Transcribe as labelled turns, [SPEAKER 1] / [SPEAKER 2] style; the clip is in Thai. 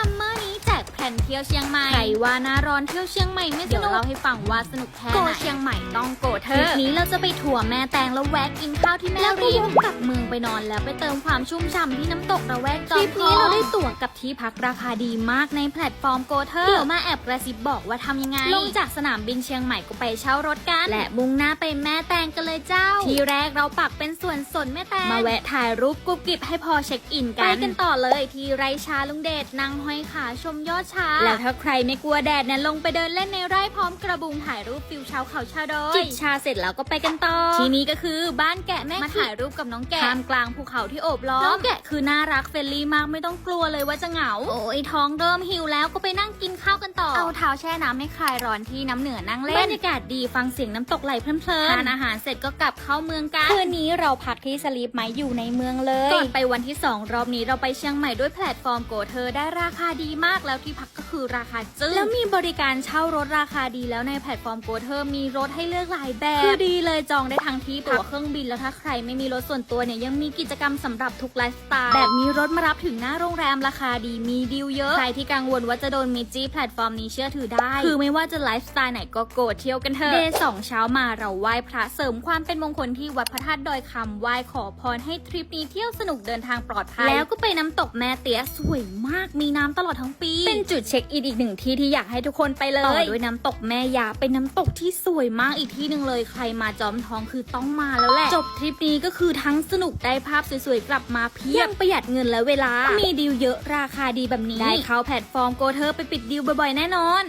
[SPEAKER 1] ซัม ผนเที่ยวเชียงใหม่ใครว่าหน้าร้อนเที่ยวเชียงใหม่ไม่สนุกเดี๋ยวเล่าให้ฟังว่าสนุกแค่ไหนโกเชียงใหม่ต้องโกเธอทริปนี้เราจะไปทัวร์แม่แตงแล้วแวะกินข้าวที่แม่ริมกลับเมืองไปนอนแล้วไปเติมความชุ่มฉ่ำที่น้ำตกระแวกจอมทองทริปนี้เราได้ตั๋วกับที่พักราคาดีมากในแพลตฟอร์มโกเธอเดี๋ยวมาแอบกระซิบบอกว่าทำยังไงลงจากสนามบินเชียงใหม่ก็ไปเช่ารถกันและมุ่งหน้าไปแม่แตงกันเลยเจ้า ที่แรกเราปักเป็นส่วนสนแม่แตงมาแวะถ่ายรูปกรุบกริบให้พอเช็คอินกันไปกันต่อเลยที่ไรชาลุงเดชนั่งห้อยขาชมยอดชาแล้วถ้าใครไม่กลัวแดดเนี่ยลงไปเดินเล่นในไร่พร้อมกระบุงถ่ายรูปฟิวชาวเขาชาวดอยจิบชาเสร็จแล้วก็ไปกันต่อ ที่นี้ก็คือบ้านแกะแม่มาถ่ายรูปกับน้องแกะท่ามกลางภูเขาที่โอบล้อมน้องแกะคือน่ารักเฟรนลี่มากไม่ต้องกลัวเลยว่าจะเหงา โอ้ยท้องเริ่มหิวแล้วก็ไปนั่งกินข้าวกันต่อ เอาเท้าแช่น้ำให้คลายร้อนที่น้ำเหนือนั่งเล่นบรรยากาศดีฟังเสียงน้ำตกไหลเพลินๆทานอาหารเสร็จก็กลับเข้าเมืองกันคืนนี้เราพักที่สลีปไมอยู่ในเมืองเลยก่อนไปวันที่ 2 รอบนี้เราไปเชียงใหม่ด้วยแพลตฟอร์มโกเธอได้ราคาดีมากแล้วที่พักก็คือราคาจึ้งแล้วมีบริการเช่ารถราคาดีแล้วในแพลตฟอร์มโกเธอมีรถให้เลือกหลายแบบคือดีเลยจองได้ทั้งที่ตั๋วเครื่องบินแล้วถ้าใครไม่มีรถส่วนตัวเนี่ยยังมีกิจกรรมสำหรับทุกไลฟ์สไตล์แบบมีรถมารับถึงหน้าโรงแรมราคาดีมีดีลเยอะใครที่กังวลว่าจะโดนมิจี้แพลตฟอร์มนี้เชื่อถือได้ คือไม่ว่าจะไลฟ์สไตล์ไหนก็โกรธเที่ยวกันเถอะเดย์สองเช้ามาเราไหว้พระเสริมความเป็นมงคลที่วัดพระธาตุดอยคำไหว้ขอพรให้ทริปนี้เที่ยวสนุกเดินทางปลอดภัย แล้วก็ไปน้ำตกแม่เตี้ยสวยมากมีน้ำตลอดทั้งปี เป็นจุดเช็คอินอีกหนึ่งที่ที่อยากให้ทุกคนไปเลยต่อด้วยน้ำตกแม่ยาเป็นน้ำตกที่สวยมากอีกที่หนึ่งเลยใครมาจอมทองคือต้องมาแล้วแหละจบทริปนี้ก็คือทั้งสนุกได้ภาพสวยๆกลับมาเพียบยังประหยัดเงินและเวลา มีดีลเยอะราคาดีแบบนี้ได้เข้าแพลตฟอร์มโกเธอไปปิดดีลบ่อยๆแน่นอน